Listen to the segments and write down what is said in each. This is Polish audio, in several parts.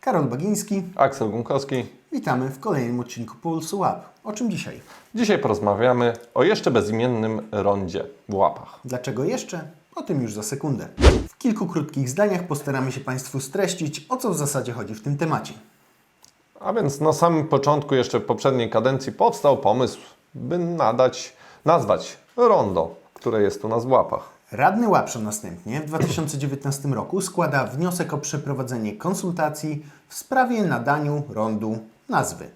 Karol Bagiński, Aksel Gunkowski. witamy w kolejnym odcinku Pulsu Łap. O czym dzisiaj? Dzisiaj porozmawiamy o jeszcze bezimiennym rondzie w łapach. Dlaczego jeszcze? O tym już za sekundę. W kilku krótkich zdaniach postaramy się Państwu streścić, o co w zasadzie chodzi w tym temacie. A więc na samym początku, jeszcze w poprzedniej kadencji, powstał pomysł, by nadać, nazwać rondo, które jest u nas w łapach. Radny Łapszo następnie w 2019 roku składa wniosek o przeprowadzenie konsultacji w sprawie nadaniu rondu nazwy.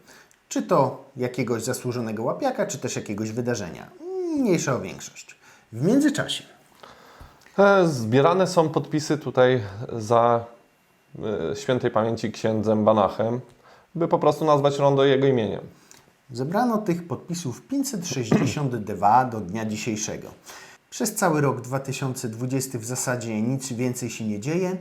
Czy to jakiegoś zasłużonego łapiaka, czy też jakiegoś wydarzenia. Mniejsza o większość. W międzyczasie E, Zbierane są podpisy tutaj za e, świętej pamięci księdzem Banachem, by po prostu nazwać rondo jego imieniem. Zebrano tych podpisów 562 do dnia dzisiejszego. Przez cały rok 2020 w zasadzie nic więcej się nie dzieje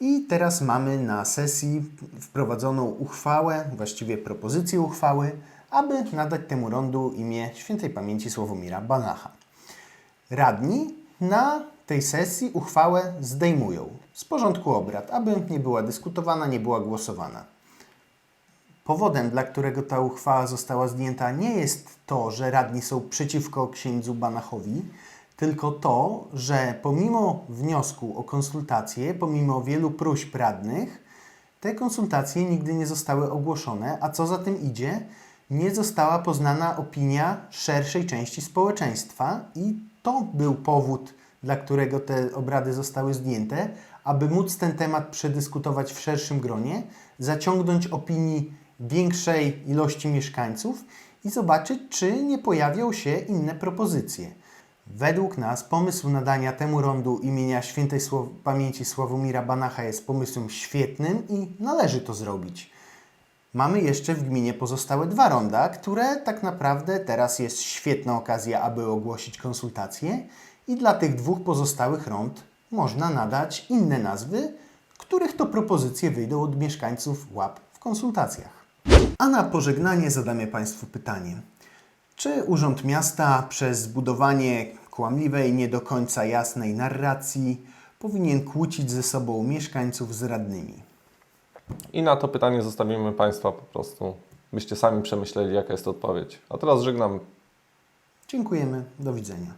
i teraz mamy na sesji wprowadzoną uchwałę, właściwie propozycję uchwały, aby nadać temu rondu imię świętej pamięci Sławomira Banacha. Radni na tej sesji uchwałę zdejmują z porządku obrad, aby nie była dyskutowana, nie była głosowana. Powodem, dla którego ta uchwała została zdjęta, nie jest to, że radni są przeciwko księdzu Banachowi, tylko to, że pomimo wniosku o konsultacje, pomimo wielu próśb radnych, te konsultacje nigdy nie zostały ogłoszone, a co za tym idzie, nie została poznana opinia szerszej części społeczeństwa i to był powód, dla którego te obrady zostały zdjęte, aby móc ten temat przedyskutować w szerszym gronie, zaciągnąć opinii większej ilości mieszkańców i zobaczyć, czy nie pojawią się inne propozycje. Według nas pomysł nadania temu rondu imienia świętej Sław- pamięci Sławomira Banacha jest pomysłem świetnym i należy to zrobić. Mamy jeszcze w gminie pozostałe dwa ronda, które tak naprawdę teraz jest świetna okazja, aby ogłosić konsultacje i dla tych dwóch pozostałych rond można nadać inne nazwy, których to propozycje wyjdą od mieszkańców łap w konsultacjach. A na pożegnanie zadamy Państwu pytanie. Czy Urząd Miasta przez zbudowanie kłamliwej, nie do końca jasnej narracji powinien kłócić ze sobą mieszkańców z radnymi? I na to pytanie zostawimy Państwa po prostu, byście sami przemyśleli, jaka jest odpowiedź. A teraz żegnam Dziękujemy, do widzenia.